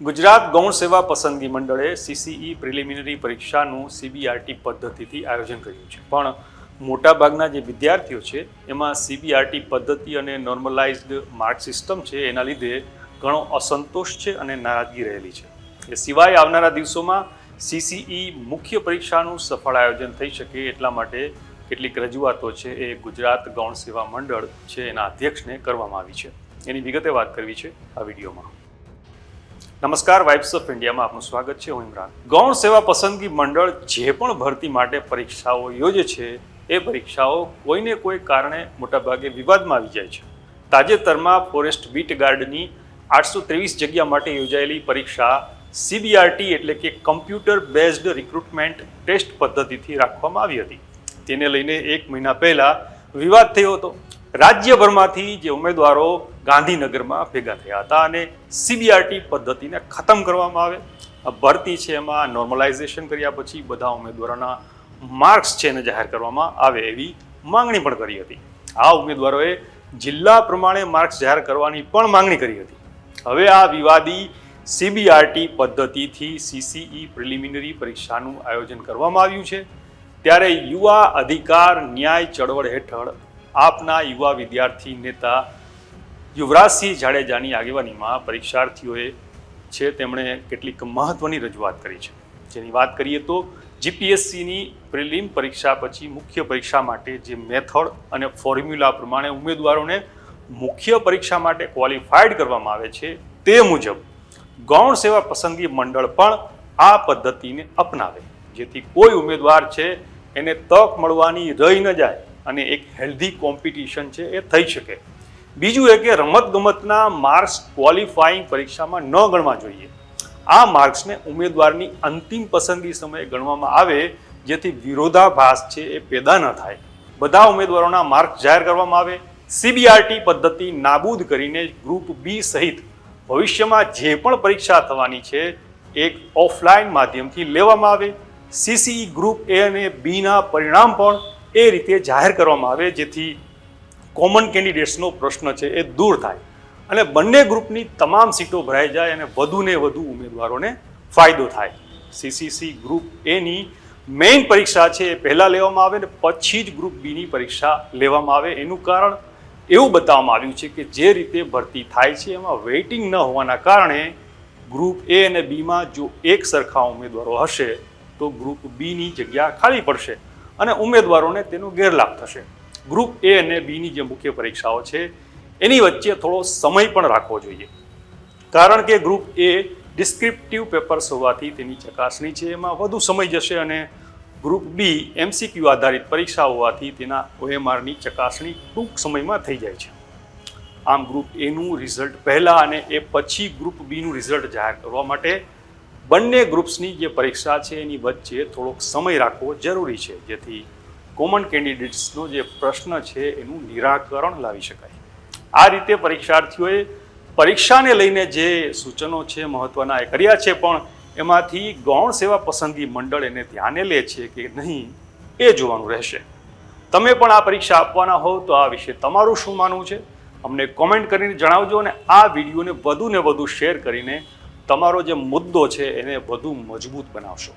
ગુજરાત ગૌણ સેવા પસંદગી મંડળે સીસીઈ પ્રિલિમિનરી પરીક્ષાનું સીબીઆરટી પદ્ધતિથી આયોજન કર્યું છે. પણ મોટાભાગના જે વિદ્યાર્થીઓ છે, એમાં સીબીઆરટી પદ્ધતિ અને નોર્મલાઇઝ્ડ માર્ક સિસ્ટમ છે, એના લીધે ઘણો અસંતોષ છે અને નારાજગી રહેલી છે. એ સિવાય આવનારા દિવસોમાં સીસીઈ મુખ્ય પરીક્ષાનું સફળ આયોજન થઈ શકે એટલા માટે કેટલીક રજૂઆતો છે એ ગુજરાત ગૌણ સેવા મંડળ છે એના અધ્યક્ષને કરવામાં આવી છે. એની વિગતે વાત કરવી છે આ વિડીયોમાં. નમસ્કાર વાઇબ્સ ઓફ ઇન્ડિયામાં આપનું સ્વાગત છે, હું ઇમરાન. ગૌણ સેવા પસંદગી મંડળ જે પણ ભરતી માટે પરીક્ષાઓ યોજે છે, એ પરીક્ષાઓ કોઈને કોઈ કારણે મોટાભાગે વિવાદમાં આવી જાય છે. તાજેતરમાં ફોરેસ્ટ બીટ ગાર્ડની આઠસો ત્રેવીસ જગ્યા માટે યોજાયેલી પરીક્ષા સીબીઆરટી એટલે કે કમ્પ્યુટર બેઝડ રિક્રુટમેન્ટ ટેસ્ટ પદ્ધતિથી રાખવામાં આવી હતી. તેને લઈને એક મહિના પહેલાં વિવાદ થયો હતો. રાજ્યભરમાંથી જે ઉમેદવારો ગાંધીનગરમાં ભેગા થયા હતા અને સીબીઆરટી પદ્ધતિને ખતમ કરવામાં આવે. ભરતી છે એમાં નોર્મલાઇઝેશન કર્યા પછી બધા ઉમેદવારોના માર્ક્સ છે એને જાહેર કરવામાં આવે એવી માંગણી પણ કરી હતી. આ ઉમેદવારોએ જિલ્લા પ્રમાણે માર્ક્સ જાહેર કરવાની પણ માંગણી કરી હતી. હવે આ વિવાદી સીબીઆરટી પદ્ધતિથી સીસીઈ પ્રિલિમિનરી પરીક્ષાનું આયોજન કરવામાં આવ્યું છે. ત્યારે યુવા અધિકાર ન્યાય ચળવળ હેઠળ આપના યુવા વિદ્યાર્થી નેતા યુવરાજસિંહ જાડેજાની આગેવાનીમાં પરીક્ષાર્થીઓએ છે તેમણે કેટલીક મહત્વની રજૂઆત કરી છે. જેની વાત કરીએ તો જીપીએસસીની પ્રિલિમ પરીક્ષા પછી મુખ્ય પરીક્ષા માટે જે મેથડ અને ફોર્મ્યુલા પ્રમાણે ઉમેદવારોને મુખ્ય પરીક્ષા માટે ક્વોલિફાઈડ કરવામાં આવે છે તે મુજબ ગૌણ સેવા પસંદગી મંડળ પણ આ પદ્ધતિને અપનાવે. જેથી કોઈ ઉમેદવાર છે એને તક મળવાની રહી ન જાય અને એક હેલ્ધી કોમ્પિટિશન છે એ થઈ શકે. બીજું એ કે રમતગમતના માર્ક્સ ક્વોલિફાઈંગ પરીક્ષામાં ન ગણવા જોઈએ. આ માર્ક્સને ઉમેદવારની અંતિમ પસંદગી સમયે ગણવામાં આવે, જેથી વિરોધાભાસ છે એ પેદા ન થાય. બધા ઉમેદવારોના માર્ક્સ જાહેર કરવામાં આવે. સીબીઆરટી પદ્ધતિ નાબૂદ કરીને ગ્રુપ બી સહિત ભવિષ્યમાં જે પણ પરીક્ષા થવાની છે, એક ઓફલાઈન માધ્યમથી લેવામાં આવે. સીસીઈ ગ્રુપ એ અને બીના પરિણામ પણ એ રીતે જાહેર કરવામાં આવે, જેથી કોમન કેન્ડિડેટ્સનો પ્રશ્ન છે એ દૂર થાય. અને બંને ગ્રુપની તમામ સીટો ભરાઈ જાય અને વધુને વધુ ઉમેદવારોને ફાયદો થાય. સીસીસી ગ્રુપ એની મેઇન પરીક્ષા છે એ પહેલાં લેવામાં આવે ને પછી જ ગ્રુપ બીની પરીક્ષા લેવામાં આવે. એનું કારણ એવું બતાવવામાં આવ્યું છે કે જે રીતે ભરતી થાય છે એમાં વેઇટિંગ ન હોવાના કારણે ગ્રુપ એ અને બીમાં જો એક સરખા ઉમેદવારો હશે તો ગ્રુપ બીની જગ્યા ખાલી પડશે અને ઉમેદવારોને તેનો ગેરલાભ થશે. ગ્રુપ એ અને બીની જે મુખ્ય પરીક્ષાઓ છે, એની વચ્ચે થોડો સમય પણ રાખવો જોઈએ. કારણ કે ગ્રુપ એ ડિસ્ક્રિપ્ટિવ પેપર્સ હોવાથી તેની ચકાસણી છે, એમાં વધુ સમય જશે અને ગ્રુપ બી એમસીક્યુ આધારિત પરીક્ષા હોવાથી તેના ઓએમઆરની ચકાસણી ટૂંક સમયમાં થઈ જાય છે. આમ ગ્રુપ એનું રિઝલ્ટ પહેલાં અને એ પછી ગ્રુપ બીનું રિઝલ્ટ જાહેર કરવા માટે બંને ગ્રુપ્સની જે પરીક્ષા છે, એની વચ્ચે થોડોક સમય રાખવો જરૂરી છે, જેથી કોમન કેન્ડિડેટ્સનો જે પ્રશ્ન છે એનું નિરાકરણ લાવી શકાય. આ રીતે પરીક્ષાર્થીઓએ પરીક્ષાને લઈને જે સૂચનો છે, મહત્વના એ કર્યા છે, પણ એમાંથી ગૌણ સેવા પસંદગી મંડળ એને ધ્યાને લે છે કે નહીં, એ જોવાનું રહેશે. તમે પણ આ પરીક્ષા આપવાના હોવ તો આ વિશે તમારું શું માનવું છે? અમને કોમેન્ટ કરીને જણાવજો અને આ વિડીયોને વધુ ને વધુ શેર કરીને તમારો જે મુદ્દો છે એને વધુ મજબૂત બનાવશો.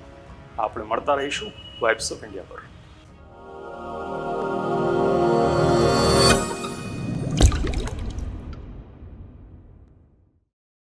આપણે મળતા રહીશું. વાઇબ્સ ઓફ ઇન્ડિયા પર.